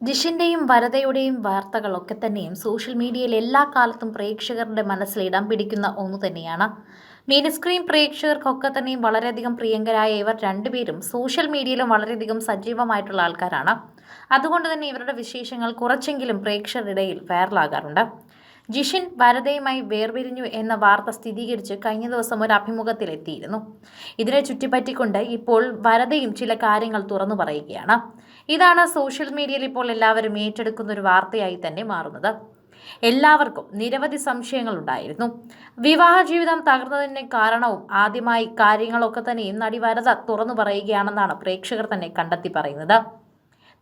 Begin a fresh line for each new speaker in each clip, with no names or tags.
ജിഷിന്റെയും വരതയുടെയും വാർത്തകളൊക്കെ തന്നെയും സോഷ്യൽ മീഡിയയിൽ എല്ലാ കാലത്തും പ്രേക്ഷകരുടെ മനസ്സിൽ ഇടം പിടിക്കുന്ന ഒന്ന് തന്നെയാണ്. മിനി സ്ക്രീൻ പ്രേക്ഷകർക്കൊക്കെ തന്നെയും വളരെയധികം പ്രിയങ്കരായ ഇവർ രണ്ടുപേരും സോഷ്യൽ മീഡിയയിലും വളരെയധികം സജീവമായിട്ടുള്ള ആൾക്കാരാണ്. അതുകൊണ്ട് തന്നെ ഇവരുടെ വിശേഷങ്ങൾ കുറച്ചെങ്കിലും പ്രേക്ഷകരുടെ ഇടയിൽ വൈറലാകാറുണ്ട് ജിഷിൻ വരദയുമായി വേർപിരിഞ്ഞു എന്ന വാർത്ത സ്ഥിരീകരിച്ച് കഴിഞ്ഞ ദിവസം ഒരു അഭിമുഖത്തിലെത്തിയിരുന്നു. ഇതിനെ ചുറ്റിപ്പറ്റിക്കൊണ്ട് ഇപ്പോൾ വരദയും ചില കാര്യങ്ങൾ തുറന്നു പറയുകയാണ്. ഇതാണ് സോഷ്യൽ മീഡിയയിൽ ഇപ്പോൾ എല്ലാവരും ഏറ്റെടുക്കുന്ന ഒരു വാർത്തയായി തന്നെ മാറുന്നത്. എല്ലാവർക്കും നിരവധി സംശയങ്ങൾ ഉണ്ടായിരുന്നു. വിവാഹ ജീവിതം തകർന്നതിന് കാരണവും ആദ്യമായി കാര്യങ്ങളൊക്കെ തന്നെയും നടി വരദ തുറന്നു പറയുകയാണെന്നാണ് പ്രേക്ഷകർ തന്നെ കണ്ടെത്തി പറയുന്നത്.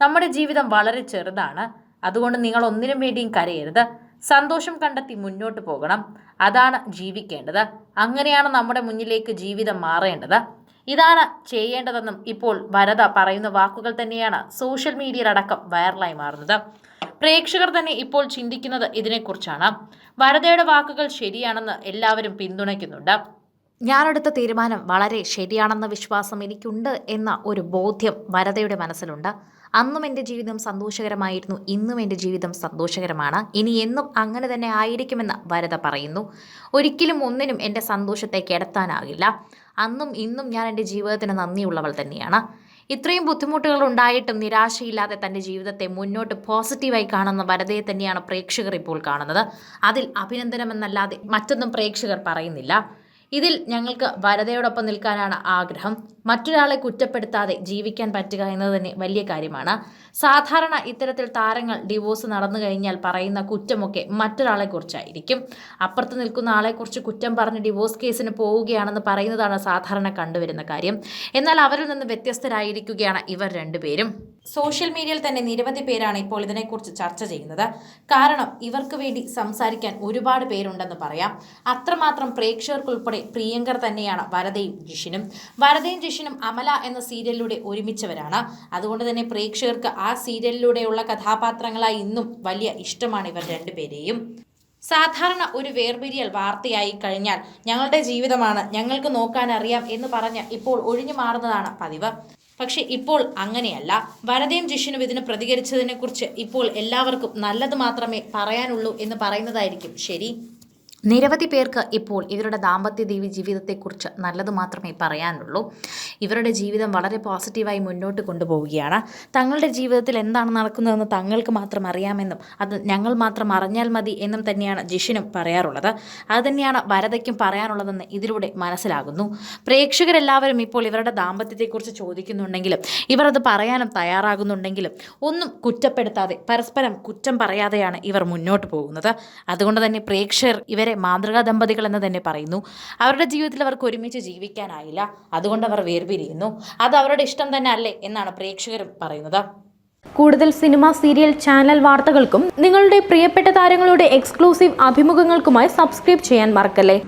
നമ്മുടെ ജീവിതം വളരെ ചെറുതാണ്. അതുകൊണ്ട് നിങ്ങൾ ഒന്നിനും വേണ്ടിയും കരയരുത്. സന്തോഷം കണ്ടെത്തി മുന്നോട്ട് പോകണം. അതാണ് ജീവിക്കേണ്ടത്. അങ്ങനെയാണ് നമ്മുടെ മുന്നിലേക്ക് ജീവിതം മാറേണ്ടത്. ഇതാണ് ചെയ്യേണ്ടതെന്നും ഇപ്പോൾ വരത പറയുന്ന വാക്കുകൾ തന്നെയാണ് സോഷ്യൽ മീഡിയയിലടക്കം വൈറലായി മാറുന്നത്. പ്രേക്ഷകർ തന്നെ ഇപ്പോൾ ചിന്തിക്കുന്നത് ഇതിനെക്കുറിച്ചാണ്. വരതയുടെ വാക്കുകൾ ശരിയാണെന്ന് എല്ലാവരും പിന്തുണയ്ക്കുന്നുണ്ട്. ഞാനെടുത്ത തീരുമാനം വളരെ ശരിയാണെന്ന വിശ്വാസം എനിക്കുണ്ട് എന്ന ഒരു ബോധ്യം വരതയുടെ മനസ്സിലുണ്ട്. അന്നും എന്റെ ജീവിതം സന്തോഷകരമായിരുന്നു ഇന്നും എന്റെ ജീവിതം സന്തോഷകരമാണ്. ഇനി എന്നും അങ്ങനെ തന്നെ ആയിരിക്കുമെന്ന് വരത പറയുന്നു. ഒരിക്കലും ഒന്നിനും എന്റെ സന്തോഷത്തെ കെടുത്താനാകില്ല അന്നും ഇന്നും ഞാൻ എന്റെ ജീവിതത്തിന് നന്ദിയുള്ളവൾ തന്നെയാണ്. ഇത്രയും ബുദ്ധിമുട്ടുകൾ ഉണ്ടായിട്ടും നിരാശയില്ലാതെ തന്റെ ജീവിതത്തെ മുന്നോട്ട് പോസിറ്റീവായി കാണുന്ന വരതയെ തന്നെയാണ് പ്രേക്ഷകർ ഇപ്പോൾ കാണുന്നത്. അതിൽ അഭിനന്ദനമെന്നല്ലാതെ മറ്റൊന്നും പ്രേക്ഷകർ പറയുന്നില്ല. ഇതിൽ ഞങ്ങൾക്ക് വരതയോടൊപ്പം നിൽക്കാനാണ് ആഗ്രഹം. മറ്റൊരാളെ കുറ്റപ്പെടുത്താതെ ജീവിക്കാൻ പറ്റുക എന്നത് തന്നെ വലിയ കാര്യമാണ്. സാധാരണ ഇത്തരത്തിൽ താരങ്ങൾ ഡിവോഴ്സ് നടന്നു കഴിഞ്ഞാൽ പറയുന്ന കുറ്റമൊക്കെ മറ്റൊരാളെ കുറിച്ചായിരിക്കും അപ്പുറത്ത് നിൽക്കുന്ന ആളെക്കുറിച്ച് കുറ്റം പറഞ്ഞ് ഡിവോഴ്സ് കേസിന് പോവുകയാണെന്ന് പറയുന്നതാണ് സാധാരണ കണ്ടുവരുന്ന കാര്യം. എന്നാൽ അവരിൽ നിന്ന് വ്യത്യസ്തരായിരിക്കുകയാണ് ഇവർ രണ്ടുപേരും. സോഷ്യൽ മീഡിയയിൽ തന്നെ നിരവധി പേരാണ് ഇപ്പോൾ ഇതിനെക്കുറിച്ച് ചർച്ച ചെയ്യുന്നത്. കാരണം ഇവർക്ക് വേണ്ടി സംസാരിക്കാൻ ഒരുപാട് പേരുണ്ടെന്ന് പറയാം. അത്രമാത്രം പ്രേക്ഷകർക്കുൾപ്പെടെ പ്രിയങ്കർ തന്നെയാണ് വരതയും ജിഷിനും. വരതയും ജിഷിനും അമല എന്ന സീരിയലിലൂടെ ഒരുമിച്ചവരാണ്. അതുകൊണ്ട് തന്നെ പ്രേക്ഷകർക്ക് ആ സീരിയലിലൂടെയുള്ള കഥാപാത്രങ്ങളായി ഇന്നും വലിയ ഇഷ്ടമാണ് ഇവർ രണ്ടുപേരെയും. സാധാരണ ഒരു വേർപിരിയൽ വാർത്തയായി കഴിഞ്ഞാൽ ഞങ്ങളുടെ ജീവിതമാണ് ഞങ്ങൾക്ക് നോക്കാൻ അറിയാം എന്ന് പറഞ്ഞ് ഇപ്പോൾ ഒഴിഞ്ഞു മാറുന്നതാണ് പതിവ്. പക്ഷെ ഇപ്പോൾ അങ്ങനെയല്ല. വരദയും ജിഷിനും ഇതിന് പ്രതികരിച്ചതിനെക്കുറിച്ച് ഇപ്പോൾ എല്ലാവർക്കും നല്ലത് മാത്രമേ പറയാനുള്ളൂ എന്ന് പറയുന്നതായിരിക്കും ശരി. നിരവധി പേർക്ക് ഇപ്പോൾ ഇവരുടെ ദാമ്പത്യ ദേവി ജീവിതത്തെക്കുറിച്ച് നല്ലത് മാത്രമേ പറയാനുള്ളൂ. ഇവരുടെ ജീവിതം വളരെ പോസിറ്റീവായി മുന്നോട്ട് കൊണ്ടുപോവുകയാണ്. തങ്ങളുടെ ജീവിതത്തിൽ എന്താണ് നടക്കുന്നതെന്ന് തങ്ങൾക്ക് മാത്രം അറിയാമെന്നും അത് ഞങ്ങൾ മാത്രം അറിഞ്ഞാൽ മതി എന്നും തന്നെയാണ് ജിഷിനും പറയാറുള്ളത്. അത് തന്നെയാണ് വരദയ്ക്കും പറയാനുള്ളതെന്ന് ഇതിലൂടെ മനസ്സിലാകുന്നു. പ്രേക്ഷകരെല്ലാവരും ഇപ്പോൾ ഇവരുടെ ദാമ്പത്യത്തെക്കുറിച്ച് ചോദിക്കുന്നുണ്ടെങ്കിലും ഇവർ അത് പറയാനും തയ്യാറാകുന്നുണ്ടെങ്കിലും ഒന്നും കുറ്റപ്പെടുത്താതെ പരസ്പരം കുറ്റം പറയാതെയാണ് ഇവർ മുന്നോട്ട് പോകുന്നത്. അതുകൊണ്ട് തന്നെ പ്രേക്ഷകർ ഇവരെ മാതൃകാ ദമ്പതികൾ എന്ന് തന്നെ പറയുന്നു. അവരുടെ ജീവിതത്തിൽ അവർക്ക് ഒരുമിച്ച് ജീവിക്കാനായില്ല. അതുകൊണ്ട് അവർ വേർപിരിയുന്നു. അത് അവരുടെ ഇഷ്ടം തന്നെ അല്ലേ എന്നാണ് പ്രേക്ഷകർ പറയുന്നത്.
കൂടുതൽ സിനിമ സീരിയൽ ചാനൽ വാർത്തകൾക്കും നിങ്ങളുടെ പ്രിയപ്പെട്ട താരങ്ങളുടെ എക്സ്ക്ലൂസീവ് അഭിമുഖങ്ങൾക്കുമായി സബ്സ്ക്രൈബ് ചെയ്യാൻ മറക്കല്ലേ?